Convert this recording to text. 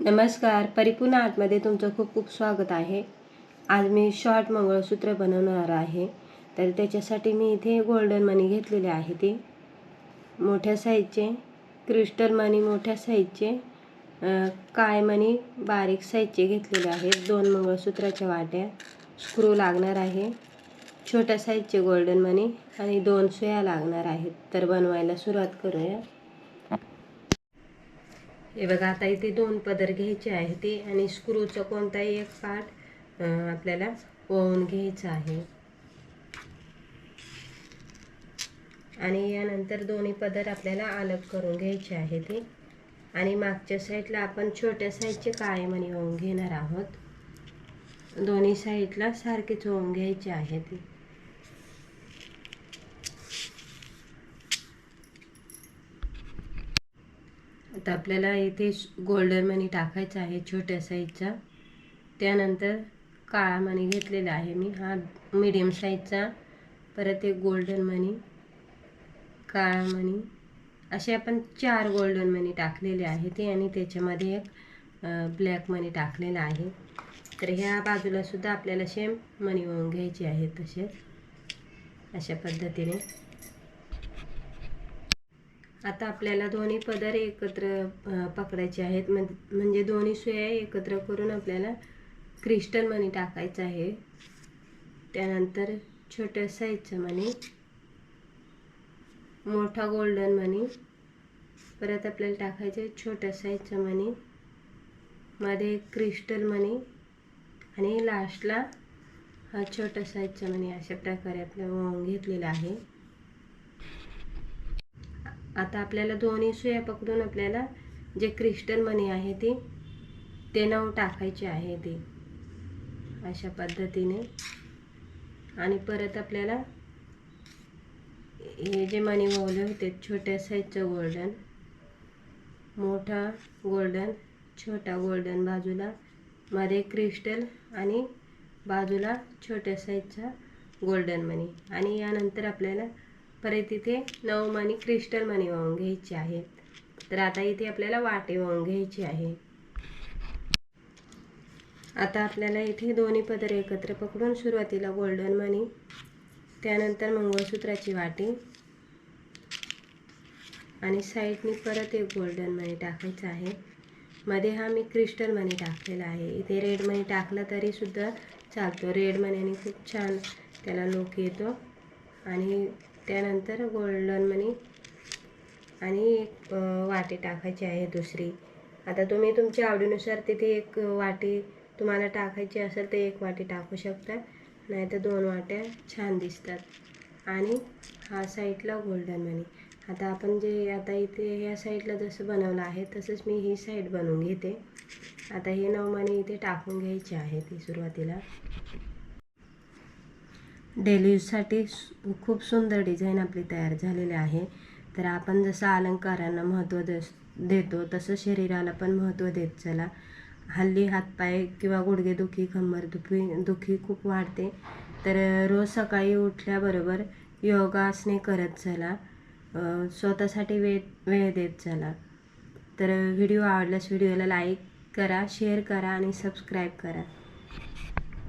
नमस्कार परिपूर्ण आतमध्ये तुमचं खूप खूप स्वागत आहे. आज मी शॉर्ट मंगळसूत्र बनवणार आहे. तर त्याच्यासाठी मी इथे गोल्डन मनी घेतलेले आहे ते. मोठ्या साईजचे क्रिस्टल मनी मोठ्या साईजचे काय मनी बारीक साईजचे घेतलेले आहेत. दोन मंगळसूत्राच्या वाट्या. स्क्रू लागणार आहे. छोट्या साईजचे गोल्डन मनी आणि दोन सुया लागणार आहेत. तर बनवायला सुरुवात करूया. हे बघा आता इथे दोन पदर घ्यायचे आहे ते आणि स्क्रूचं कोणताही एक पार्ट आपल्याला ओवून घ्यायचं आहे. आणि यानंतर दोन्ही पदर आपल्याला अलग करून घ्यायचे आहे ते. आणि मागच्या साईडला आपण छोट्या साईजचे काळे मणी ओवून घेणार आहोत. दोन्ही साईडला सारखेच ओवून घ्यायचे आहे ते. आता आपल्याला इथे गोल्डन मनी टाकायचा आहे छोट्या साईजचा त्यानंतर काळा मणी घेतलेला आहे मी. हा मीडियम साईजचा परत एक गोल्डन मनी काळा मनी. असे आपण चार गोल्डन मनी टाकलेले आहे ते आणि त्याच्यामध्ये एक ब्लॅक मनी टाकलेला आहे. तर ह्या बाजूला सुद्धा आपल्याला सेम मनी होऊन घ्यायचे आहे तसेच. अशा पद्धतीने. आता आपल्याला दोन्ही पदर एकत्र पकडायचे आहेत. म्हणजे दोन्ही सुया एकत्र करून आपल्याला क्रिस्टल मणी टाकायचं आहे. त्यानंतर छोट्या साईजचं मणी मोठा गोल्डन मणी परत आपल्याला टाकायचे छोट्या साईजचं मणी मध्ये क्रिस्टल मणी आणि लास्टला हा छोटा साईजचा मणी अशा प्रकारे आपल्याला घेतलेला आहे. आता आपल्याला दोन्ही सुया पकडून आपल्याला जे क्रिस्टल मनी आहे ती ते नऊ टाकायचे आहे ते. अशा पद्धतीने. आणि परत आपल्याला हे जे मनी वळले होते छोट्या साईजचं गोल्डन मोठा गोल्डन छोटा गोल्डन बाजूला मध्ये क्रिस्टल आणि बाजूला छोट्या साईजचा गोल्डन मनी. आणि यानंतर आपल्याला परत इथे नऊ मनी क्रिस्टल मनी वाहून घ्यायची आहेत तर आता इथे आपल्याला वाटे वाहून घ्यायची आहे. आता आपल्याला इथे दोन्ही पदर एकत्र पकडून सुरुवातीला गोल्डन मनी त्यानंतर मंगळसूत्राची वाटी आणि साईडनी परत एक गोल्डन मनी टाकायचं आहे. मध्ये हा मी क्रिस्टल मनी टाकलेला आहे. इथे रेड मनी टाकला तरी सुद्धा चालतो. रेड मनीने खूप छान त्याला लोक येतो. आणि त्यानंतर गोल्डन मनी आणि एक वाटी टाकायची आहे दुसरी. आता तुम्ही तुमच्या आवडीनुसार तिथे एक वाटी तुम्हाला टाकायची असेल तर एक वाटी टाकू शकता. नाहीतर दोन वाट्या छान दिसतात. आणि हा साईडला गोल्डन मनी आता आपण जे आता इथे या साईडला जसं बनवलं आहे तसंच मी ही साईड बनवून घेते. आता हे नऊ मनी इथे टाकून घ्यायची आहे ती सुरुवातीला. डेली यूजसाठी सु- खूप सुंदर डिझाईन आपली तयार झालेली आहे. तर आपण जसं अलंकारांना महत्त्व दस देतो तसं शरीराला पण महत्त्व देत चला. हल्ली हातपाय किंवा गुडघेदुखी खंबर दुखी दुखी खूप वाढते. तर रोज सकाळी उठल्याबरोबर योगासने करत चला. स्वतःसाठी वेळ वेळ देत चला. तर व्हिडिओ आवडल्यास व्हिडिओला लाईक करा शेअर करा आणि सबस्क्राईब करा.